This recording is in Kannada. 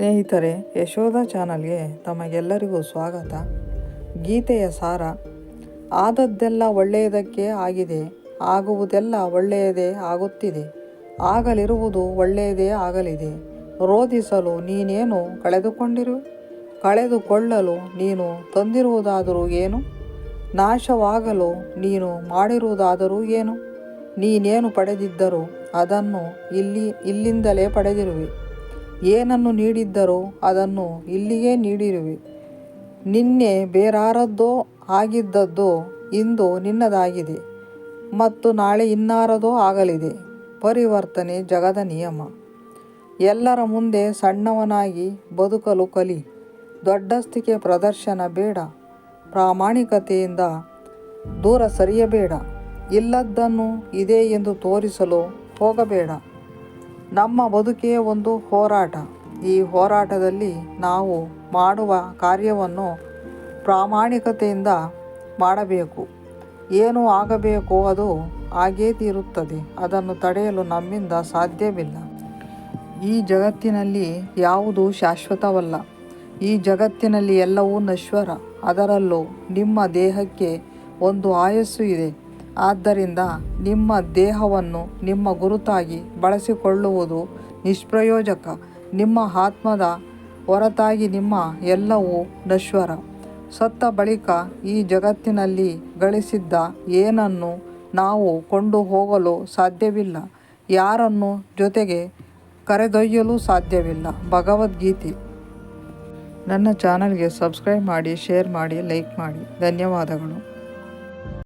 ಸ್ನೇಹಿತರೆ, ಯಶೋಧ ಚಾನಲ್ಗೆ ತಮಗೆಲ್ಲರಿಗೂ ಸ್ವಾಗತ. ಗೀತೆಯ ಸಾರ, ಆದದ್ದೆಲ್ಲ ಒಳ್ಳೆಯದಕ್ಕೆ ಆಗಿದೆ, ಆಗುವುದೆಲ್ಲ ಒಳ್ಳೆಯದೇ ಆಗುತ್ತಿದೆ, ಆಗಲಿರುವುದು ಒಳ್ಳೆಯದೇ ಆಗಲಿದೆ. ರೋಧಿಸಲು ನೀನೇನು ಕಳೆದುಕೊಂಡಿರು? ಕಳೆದುಕೊಳ್ಳಲು ನೀನು ತಂದಿರುವುದಾದರೂ ಏನು? ನಾಶವಾಗಲು ನೀನು ಮಾಡಿರುವುದಾದರೂ ಏನು? ನೀನೇನು ಪಡೆದಿದ್ದರೂ ಅದನ್ನು ಇಲ್ಲಿ, ಇಲ್ಲಿಂದಲೇ ಪಡೆದಿರುವೆ. ಏನನ್ನು ನೀಡಿದ್ದರೋ ಅದನ್ನು ಇಲ್ಲಿಯೇ ನೀಡಿರುವೆ. ನಿನ್ನೆ ಬೇರಾರದ್ದೋ ಆಗಿದ್ದದ್ದೋ ಇಂದು ನಿನ್ನದಾಗಿದೆ ಮತ್ತು ನಾಳೆ ಇನ್ನಾರದೋ ಆಗಲಿದೆ. ಪರಿವರ್ತನೆ ಜಗದ ನಿಯಮ. ಎಲ್ಲರ ಮುಂದೆ ಸಣ್ಣವನಾಗಿ ಬದುಕಲು ಕಲಿ. ದೊಡ್ಡಸ್ತಿಕೆ ಪ್ರದರ್ಶನ ಬೇಡ. ಪ್ರಾಮಾಣಿಕತೆಯಿಂದ ದೂರ ಸರಿಯಬೇಡ. ಇಲ್ಲದ್ದನ್ನು ಇದೆ ಎಂದು ತೋರಿಸಲು ಹೋಗಬೇಡ. ನಮ್ಮ ಬದುಕೇ ಒಂದು ಹೋರಾಟ. ಈ ಹೋರಾಟದಲ್ಲಿ ನಾವು ಮಾಡುವ ಕಾರ್ಯವನ್ನು ಪ್ರಾಮಾಣಿಕತೆಯಿಂದ ಮಾಡಬೇಕು. ಏನು ಆಗಬೇಕು ಅದು ಆಗೇ ತೀರುತ್ತದೆ. ಅದನ್ನು ತಡೆಯಲು ನಮ್ಮಿಂದ ಸಾಧ್ಯವಿಲ್ಲ. ಈ ಜಗತ್ತಿನಲ್ಲಿ ಯಾವುದು ಶಾಶ್ವತವಲ್ಲ. ಈ ಜಗತ್ತಿನಲ್ಲಿ ಎಲ್ಲವೂ ನಶ್ವರ. ಅದರಲ್ಲೂ ನಿಮ್ಮ ದೇಹಕ್ಕೆ ಒಂದು ಆಯಸ್ಸು ಇದೆ. ಆದ್ದರಿಂದ ನಿಮ್ಮ ದೇಹವನ್ನು ನಿಮ್ಮ ಗುರುತಾಗಿ ಬಳಸಿಕೊಳ್ಳುವುದು ನಿಷ್ಪ್ರಯೋಜಕ. ನಿಮ್ಮ ಆತ್ಮದ ಹೊರತಾಗಿ ನಿಮ್ಮ ಎಲ್ಲವೂ ನಶ್ವರ. ಸತ್ತ ಬಳಿಕ ಈ ಜಗತ್ತಿನಲ್ಲಿ ಗಳಿಸಿದ್ದ ಏನನ್ನು ನಾವು ಕೊಂಡು ಹೋಗಲು ಸಾಧ್ಯವಿಲ್ಲ. ಯಾರನ್ನು ಜೊತೆಗೆ ಕರೆದೊಯ್ಯಲು ಸಾಧ್ಯವಿಲ್ಲ. ಭಗವದ್ಗೀತೆ. ನನ್ನ ಚಾನಲ್ಗೆ ಸಬ್ಸ್ಕ್ರೈಬ್ ಮಾಡಿ, ಶೇರ್ ಮಾಡಿ, ಲೈಕ್ ಮಾಡಿ. ಧನ್ಯವಾದಗಳು.